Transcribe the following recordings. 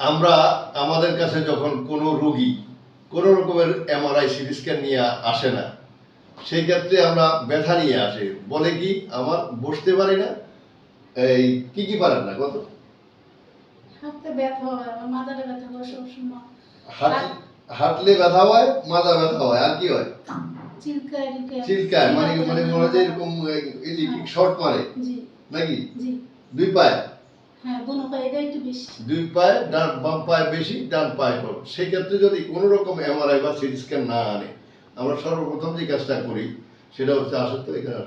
আমরা আমাদের কাছে যখন কোনো রোগী কোনো রকমের এমআরআই সিটি স্ক্যান নিয়ে আসে না সেই ক্ষেত্রে আমরা ব্যথা নিয়ে আসে। বলে কি আমার বসতে পারি না? এই কি কি পারেন না কত হয় হাঁটলে ব্যথা হয় মাথা ব্যথা হয় আর কি হয়? চিলকায় মানে মানে মনে হয় এরকম ইলেকট্রিক শর্ট মারে। নাকি? দুই পায়ে? হ্যাঁ বেশি। দুই পায়ে ডান বাম পায়ে বেশি ডান পায়ে কম। সেই ক্ষেত্রে যদি কোনো রকম এমআরআই বা সিটি স্ক্যান না আনে আমরা সর্বপ্রথম যে কাজটা করি সেটা হচ্ছে আসলে এখানে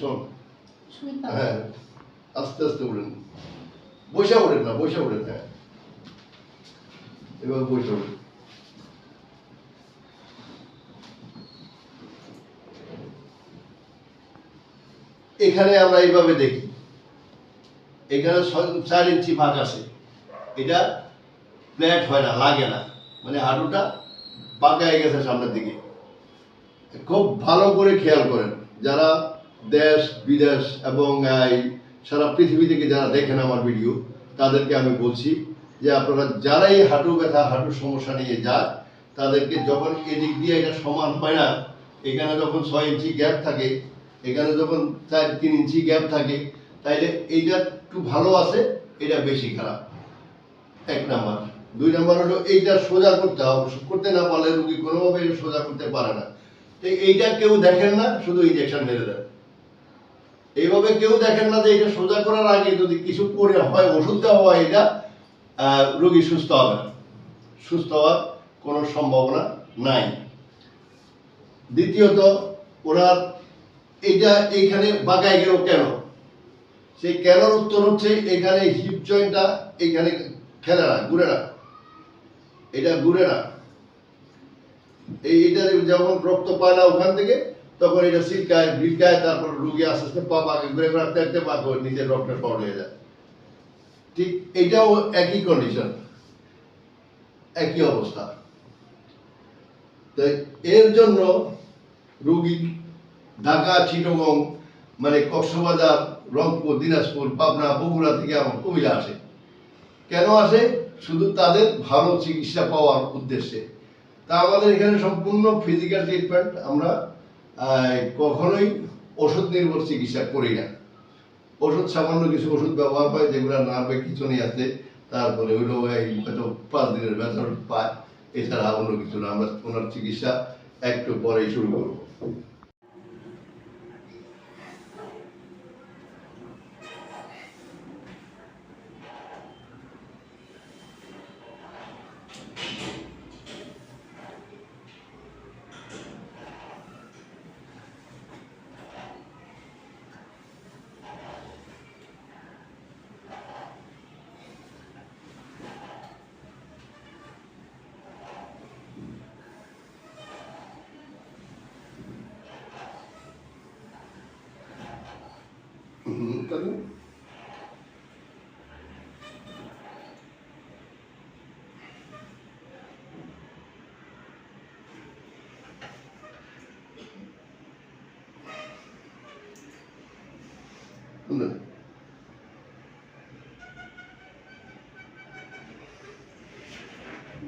শোন। হ্যাঁ আস্তে আস্তে উঠেন। বসে উঠেন না বসে উঠেন হ্যাঁ। এবার বসে উঠেন। এখানে আমরা এইভাবে দেখি। এখানে চার ইঞ্চি ফাঁক আছে। এটা প্ল্যাট হয় না, লাগে না। মানে হাঁটুটা পাকায় গেছে সামনের দিকে। খুব ভালো করে খেয়াল করেন, যারা দেশ, বিদেশ এবং এই সারা পৃথিবী থেকে যারা দেখেন আমার ভিডিও, তাদেরকে আমি বলছি যে আপনারা যারাই হাঁটু ব্যথা, হাঁটুর সমস্যা নিয়ে যায় তাদেরকে যখন এদিক দিয়ে এটা সমান হয় না, এখানে যখন ছয় ইঞ্চি গ্যাপ থাকে এখানে যখন চার, তিন ইঞ্চি গ্যাপ থাকে, তাইলে এইটা একটু ভালো আছে, এটা বেশি খারাপ। এক নাম্বার। দুই নাম্বার হলো এইটা সোজা করতে হবে করতে না পারলে রুগী কোনোভাবে সোজা করতে পারে না। এইটা কেউ দেখেন না, শুধু ইঞ্জেকশন মেরে দেন। এইভাবে কেউ দেখেন না যে এটা সোজা করার আগে যদি কিছু করে হয়, ওষুধ দেওয়া হয় এটা রোগী সুস্থ হবে না। সুস্থ হওয়ার কোনো সম্ভাবনা নাই। দ্বিতীয়ত, ওনার এটা এখানে বাঁকায় গেল কেন? সেই কেনর উত্তর হচ্ছে এখানে হিপ জয়েন্টটা এখানে খেলে না, ঘুরে না। এটা ঘুরে না। এই এটা যখন রক্ত পায় না ওখান থেকে, তখন এটা সিটকায় ভিড়কায় তারপর রুগী আস্তে আস্তে পা পাকে ঘুরে ঘুরে আস্তে আস্তে পা করে নিজের রক্তটা শর্ট হয়ে যায়। ঠিক এটাও একই কন্ডিশন একই অবস্থা। তো এর জন্য রুগী ঢাকা চিটগং মানে কক্সবাজার, রংপুর, দিনাজপুর, পাবনা, বগুড়া থেকে আমার কুমিল্লা আসে। কেন আসে? শুধু তাদের ভালো চিকিৎসা পাওয়ার উদ্দেশ্যে। তা আমাদের এখানে সম্পূর্ণ ফিজিক্যাল ট্রিটমেন্ট আমরা কখনোই ওষুধ নির্ভর চিকিৎসা করি না। ওষুধ, সামান্য কিছু ওষুধ ব্যবহার হয়, যেগুলো নার্ভে খিচুনি আছে তারপরে হইল হয়তো পাঁচ দিনের ব্যথা পায়, এছাড়া অন্য কিছু না। আমরা ওনার চিকিৎসা একটু পরেই শুরু করব। হুম, তাহলে।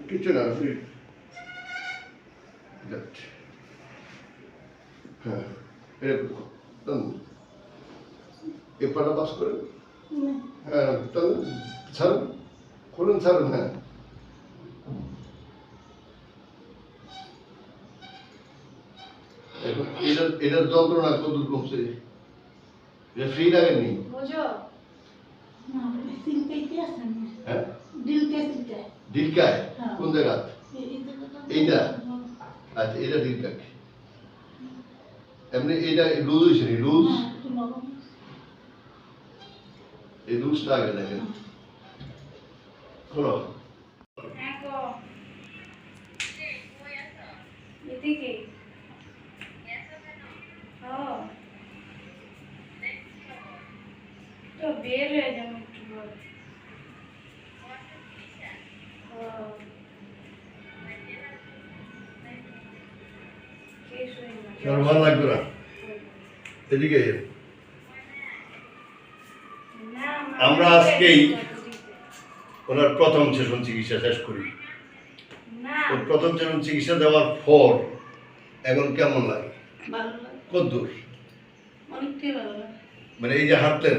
কিছু না. হ্যাঁ এরকম। এ পাটা পাস করেন হ্যাঁ তাহলে ছাড়ুন খুলুন ছাড়ুন হ্যাঁ এটার এটার যন্ত্রণা কত কমছে এটা ফ্রি লাগেনি হ্যাঁ। কোন জায়গা এইটা? আচ্ছা এটা ডিলকায় এমনি এটা লুজ হয়েছে লুজ। এই লুজটা আগে দেখেন। খোলো। বের হয়ে যাবে একটু পরে। লাগবে না? এদিকে না, আমার আমরা আজকেই ওনার প্রথম সেশন চিকিৎসা শেষ করি। তো প্রথম সেশন চিকিৎসা দেওয়ার পর এখন কেমন লাগে? কদ্দূর মানে এই যে হাঁটলেন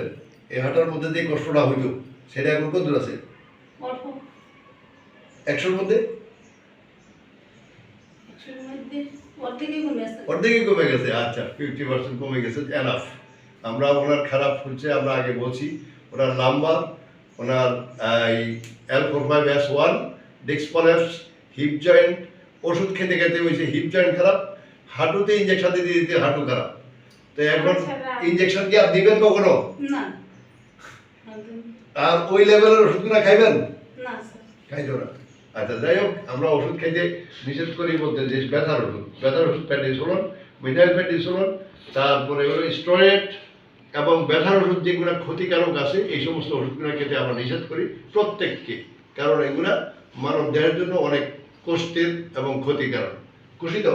এই হাঁটার মধ্যে যে কষ্টটা হইল সেটা এখন কদ্দূর আছে? একশোর মধ্যে? অর্ধেকই কমে গেছে। আচ্ছা ফিফটি পার্সেন্ট কমে গেছে এনাফ আমরা ওনার খারাপ হচ্ছে আমরা আগে বলছি ওনার নাম্বার ওনার এই L four five S one ডিক্সপলেপস hip joint ওষুধ খেতে খেতে হয়েছে হিপ জয়েন্ট খারাপ হাঁটুতে ইঞ্জেকশন দিতে দিতে হাঁটু খারাপ। তো এখন ইঞ্জেকশন কি আর দিবেন কখনো? আর ওই লেভেলের ওষুধগুলো খাইবেন? না স্যার। খাইতো না। আচ্ছা যাই হোক আমরা ওষুধ খাইতে নিষেধ করি বলতে যে ব্যথার ওষুধ। ব্যথার ওষুধ প্যান্ডিসোলন মিথাইল প্যান্ডিসোলন তারপরে স্টোরেট এবং ব্যথার ওষুধ যেগুলো ক্ষতিকারক আছে, এই সমস্ত ওষুধগুলো খেতে আমরা নিষেধ করি প্রত্যেককে, কারণ এগুলা মানব দেহের জন্য অনেক কষ্টের এবং ক্ষতিকারক। খুশি তো?